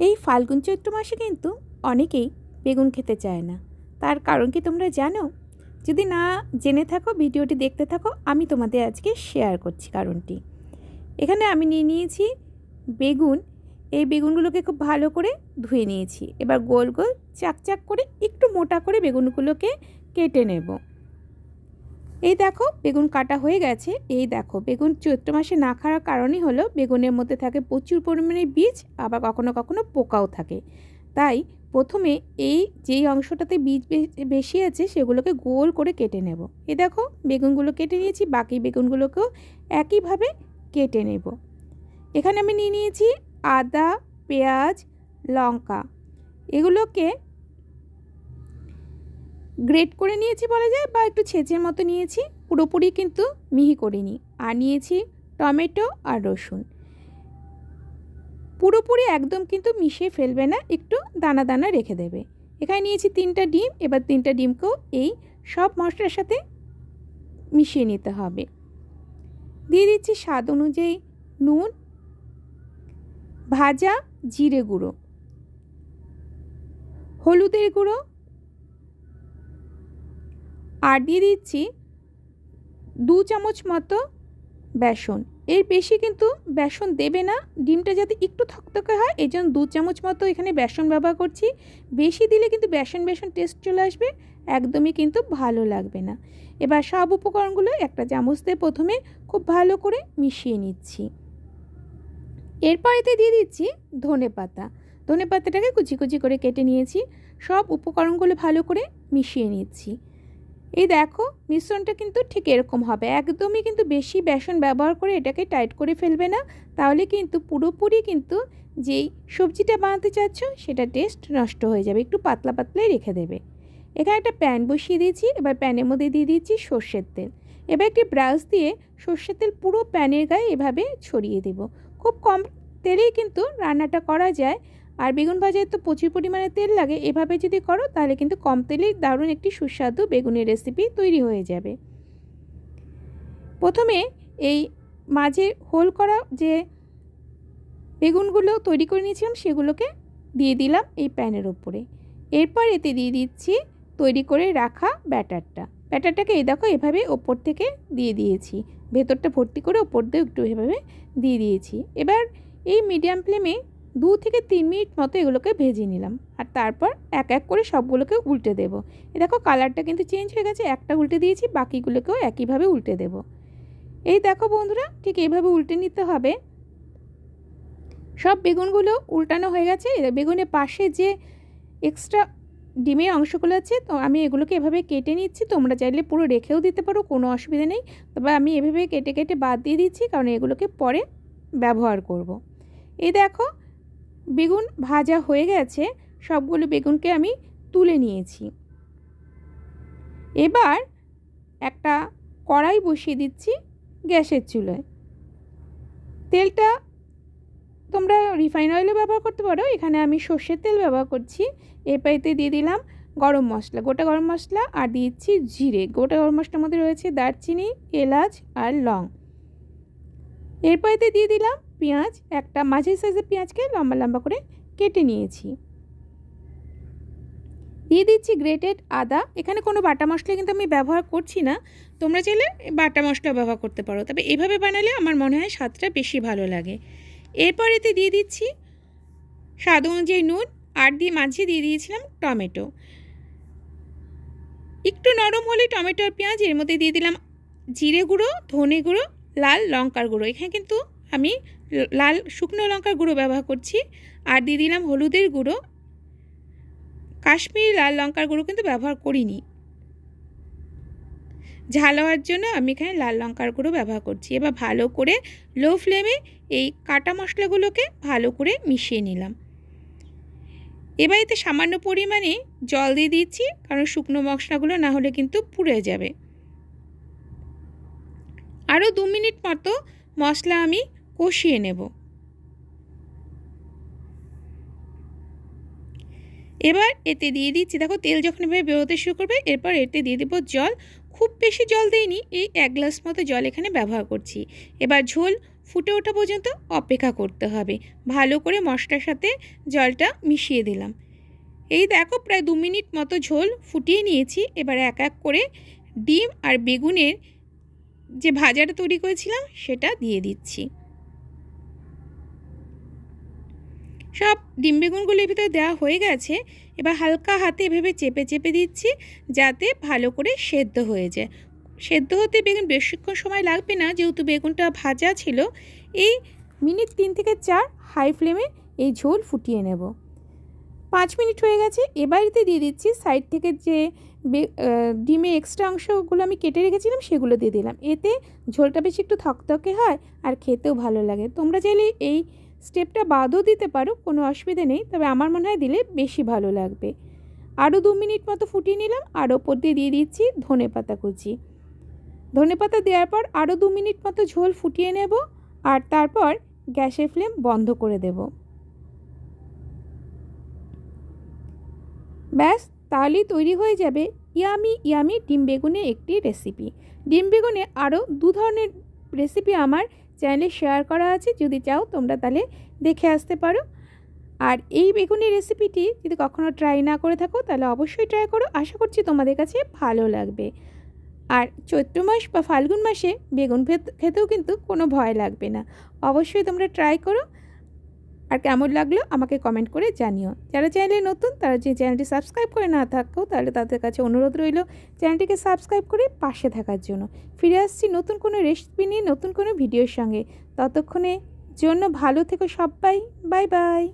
এই ফাল্গুন চৈত্র মাসে কিন্তু অনেকেই বেগুন খেতে চায় না। তার কারণ কি তোমরা জানো? যদি না জেনে থাকো, ভিডিওটি দেখতে থাকো, আমি তোমাদের আজকে শেয়ার করছি কারণটি। এখানে আমি নিয়ে নিয়েছি বেগুন। এই বেগুনগুলোকে খুব ভালো করে ধুয়ে নিয়েছি। এবার গোল গোল চাকচাক করে একটু মোটা করে বেগুনগুলোকে কেটে নেব। এই দেখো, বেগুন কাটা হয়ে গেছে। এই দেখো, বেগুন চৈত্র মাসে না খাওয়ার কারণই হলো বেগুনের মধ্যে থাকে প্রচুর পরিমাণে বীজ, আবার কখনো কখনো পোকাও থাকে। তাই প্রথমে এই যেই অংশটাতে বীজ বেশি আছে সেগুলোকে গোল করে কেটে নেব। এ দেখো, বেগুনগুলো কেটে নিয়েছি, বাকি বেগুনগুলোকেও একইভাবে কেটে নেব। এখানে আমি নিয়ে নিয়েছি আদা, পেঁয়াজ, লঙ্কা। এগুলোকে গ্রেট করে নিয়েছি বলা যায় বা একটু ছেঁচের মতো নিয়েছি, পুরোপুরি কিন্তু মিহি করিনি। আর নিয়েছি টমেটো আর রসুন। পুরোপুরি একদম কিন্তু মিশিয়ে ফেলবে না, একটু দানা দানা রেখে দেবে। এখানে নিয়েছি তিনটা ডিম, এবার তিনটা ডিমকেও এই সব মশলার সাথে মিশিয়ে নিতে হবে। দিয়ে দিচ্ছি স্বাদ অনুযায়ী নুন, ভাজা, জিরে গুঁড়ো, হলুদের গুঁড়ো আর দিয়ে দিচ্ছি দু চামচ মতো বেসন। এর বেশি কিন্তু বেসন দেবে না, ডিমটা যাতে একটু থকথকে হয় এই জন্য দু চামচ মতো এখানে বেসন ব্যবহার করছি। বেশি দিলে কিন্তু বেসন বেসন টেস্ট চলে আসবে, একদমই কিন্তু ভালো লাগবে না। এবার সব উপকরণগুলো একটা চামচ দিয়ে প্রথমে খুব ভালো করে মিশিয়ে নিচ্ছি। এরপর এতে দিয়ে দিচ্ছি ধনে পাতা। ধনে পাতাটাকে কুচি কুচি করে কেটে নিয়েছি, সব উপকরণগুলো ভালো করে মিশিয়ে নিচ্ছি। এই দেখো, মিশ্রণটা কিন্তু ঠিক এরকম হবে। একদমই কিন্তু বেশি বেসন ব্যবহার করে এটাকে টাইট করে ফেলবে না। তাহলে কিন্তু পুরোপুরি কিন্তু যেই সবজিটা বানাতে চাচ্ছ, সেটা টেস্ট নষ্ট হয়ে যাবে, একটু পাতলা পাতলাই রেখে দেবে। এখানে একটা প্যান বসিয়ে দিয়েছি, এবার প্যানের মধ্যে দিয়ে দিয়েছি সর্ষের তেল। এবার একটি ব্রাশ দিয়ে সর্ষের তেল পুরো প্যানের গায়ে এভাবে ছড়িয়ে দেব। খুব কম তেলেই কিন্তু রান্নাটা করা যায়। আর বেগুন ভাজায় তো প্রচুর পরিমাণে তেল লাগে। এভাবে যদি করো, তাহলে কিন্তু কম তেলেই দারুণ একটি সুস্বাদু বেগুনের রেসিপি তৈরি হয়ে যাবে। প্রথমে এই মাঝে হোল করা যে বেগুনগুলো তৈরি করে নিয়েছিলাম, সেগুলোকে দিয়ে দিলাম এই প্যানের ওপরে এরপর এতে দিয়ে দিচ্ছি তৈরি করে রাখা ব্যাটারটা। ব্যাটারটাকে এই দেখো, এভাবে ওপর থেকে দিয়ে দিয়েছি। ভেতরটা ভর্তি করে ওপর দিয়ে একটু এভাবে দিয়ে দিয়েছি। এবার এই মিডিয়াম ফ্লেমে দু থেকে তিন মিনিট মতো এগুলোকে ভেজে নিলাম। আর তারপর এক এক করে সবগুলোকে উল্টে দেব। এ দেখো কালারটা কিন্তু চেঞ্জ হয়ে গেছে, একটা উল্টে দিয়েছি, বাকিগুলোকেও একইভাবে উল্টে দেব। এই দেখো বন্ধুরা, ঠিক এইভাবে উল্টে নিতে হবে। সব বেগুনগুলো উল্টানো হয়ে গেছে। বেগুনের পাশে যে এক্সট্রা ডিমের অংশগুলো আছে, তো আমি এগুলোকে এভাবে কেটে নিচ্ছি। তোমরা চাইলে পুরো রেখেও দিতে পারো, কোনো অসুবিধা নেই। তবে আমি এভাবে কেটে কেটে বাদ দিয়ে দিচ্ছি, কারণ এগুলোকে পরে ব্যবহার করব। এই দেখো বেগুন ভাজা হয়ে গেছে, সবগুলো বেগুনকে আমি তুলে নিয়েছি। এবার একটা কড়াই বসিয়ে দিচ্ছি গ্যাসের চুলোয়। তেলটা তোমরা রিফাইন অয়েলও ব্যবহার করতে পারো, এখানে আমি সর্ষের তেল ব্যবহার করছি। এরপর এতে দিয়ে দিলাম গরম মশলা, গোটা গরম মশলা আর দিচ্ছি জিরে। গোটা গরম মশলার মধ্যে রয়েছে দারচিনি, এলাচ আর লং। এরপর এতে দিয়ে দিলাম পেঁয়াজ, একটা মাঝারি সাইজের পেঁয়াজকে লম্বা লম্বা করে কেটে নিয়েছি। দিয়ে দিচ্ছি গ্রেটেড আদা। এখানে কোনো বাটা মশলা কিন্তু আমি ব্যবহার করছি না। তোমরা চাইলে বাটা মশলা ব্যবহার করতে পারো। তবে এভাবে বানালে আমার মনে হয় স্বাদটা বেশি ভালো লাগে। এরপর এতে দিয়ে দিচ্ছি স্বাদ অনুযায়ী নুন আর দিয়ে মাঝে দিয়ে দিয়েছিলাম টমেটো। একটু নরম হলে টমেটো আর পেঁয়াজ এর মধ্যে দিয়ে দিলাম জিরে গুঁড়ো, ধনে গুঁড়ো, লাল লঙ্কার গুঁড়ো। এখানে কিন্তু আমি লাল শুকনো লঙ্কার গুঁড়ো ব্যবহার করছি, আর দিয়ে দিলাম হলুদের গুঁড়ো। কাশ্মীরি লাল লঙ্কার গুঁড়ো কিন্তু ব্যবহার করিনি। ঝাল হওয়ার জন্য আমি এখানে লাল লঙ্কার গুঁড়ো ব্যবহার করছি। এবার ভালো করে লো ফ্লেমে এই কাটা মশলাগুলোকে ভালো করে মিশিয়ে নিলাম। এবার এতে সামান্য পরিমাণে জল দিয়ে দিচ্ছি, কারণ শুকনো মশলাগুলো না হলে কিন্তু পুড়ে যাবে। আরও দু মিনিট মতো মশলা আমি কষিয়ে নেব। এবার এতে দিয়ে দিচ্ছি, দেখো তেল যখন এভাবে বেরোতে শুরু করবে, এরপর এতে দিয়ে দেবো জল। খুব বেশি জল দিইনি, এই এক গ্লাস মতো জল এখানে ব্যবহার করছি। এবার ঝোল ফুটে ওঠা পর্যন্ত অপেক্ষা করতে হবে। ভালো করে মশলার সাথে জলটা মিশিয়ে দিলাম। এই দেখো প্রায় দু মিনিট মতো ঝোল ফুটিয়ে নিয়েছি। এবার এক এক করে ডিম আর বেগুনের যে ভাজাটা তৈরি করেছিলাম সেটা দিয়ে দিচ্ছি। সব ডিম বেগুনগুলো এর ভিতরে দেওয়া হয়ে গেছে। এবার হালকা হাতে এভাবে চেপে চেপে দিচ্ছি যাতে ভালো করে সেদ্ধ হয়ে যায়। সেদ্ধ হতে বেগুন বেশিক্ষণ সময় লাগবে না, যেহেতু বেগুনটা ভাজা ছিল। এই মিনিট তিন থেকে চার হাই ফ্লেমে এই ঝোল ফুটিয়ে নেব। পাঁচ মিনিট হয়ে গেছে এবারেতে দিয়ে দিচ্ছি। সাইড থেকে যে ডিমে এক্সট্রা অংশগুলো আমি কেটে রেখেছিলাম, সেগুলো দিয়ে দিলাম। এতে ঝোলটা বেশি একটু থকথকে হয় আর খেতেও ভালো লাগে। তোমরা চাইলে এই স্টেপটা বাদও দিতে পারো, কোনো অসুবিধা নেই, তবে আমার মনে হয় দিলে বেশি ভালো লাগবে। আরও দু মিনিট মতো ফুটিয়ে নিলাম, আর ওপর দিয়ে দিয়ে দিচ্ছি ধনে পাতা কুচি। ধনে পাতা দেওয়ার পর আরও দু মিনিট মতো ঝোল ফুটিয়ে নেব, আর তারপর গ্যাসের ফ্লেম বন্ধ করে দেব। ব্যাস, তাহলেই তৈরি হয়ে যাবে ইয়ামি ইয়ামি ডিম বেগুনে একটি রেসিপি ডিম বেগুনে আরও দু ধরনের রেসিপি আমার চ্যানেলে শেয়ার করা আছে, যদি চাও তোমরা তাহলে দেখে আসতে পারো। আর এই বেগুনের রেসিপিটি যদি কখনও ট্রাই না করে থাকো, তাহলে অবশ্যই ট্রাই করো। আশা করছি তোমাদের কাছে ভালো লাগবে। আর চৈত্র মাস বা ফাল্গুন মাসে বেগুন খেতেও কিন্তু কোনো ভয় লাগবে না। অবশ্যই তোমরা ট্রাই করো। আর কেমন লাগল আমাকে কমেন্ট করে জানিও। যারা চ্যানেলে নতুন, তারা যে চ্যানেলটি সাবস্ক্রাইব করে না থাকো, তাহলে তাদের কাছে অনুরোধ রইল চ্যানেলটিকে সাবস্ক্রাইব করে পাশে থাকার জন্য। ফিরে আসছি নতুন কোনো রেসিপি নিয়ে, নতুন কোনো ভিডিওর সঙ্গে। ততক্ষণে জন্য ভালো থেকো সবাই। Bye bye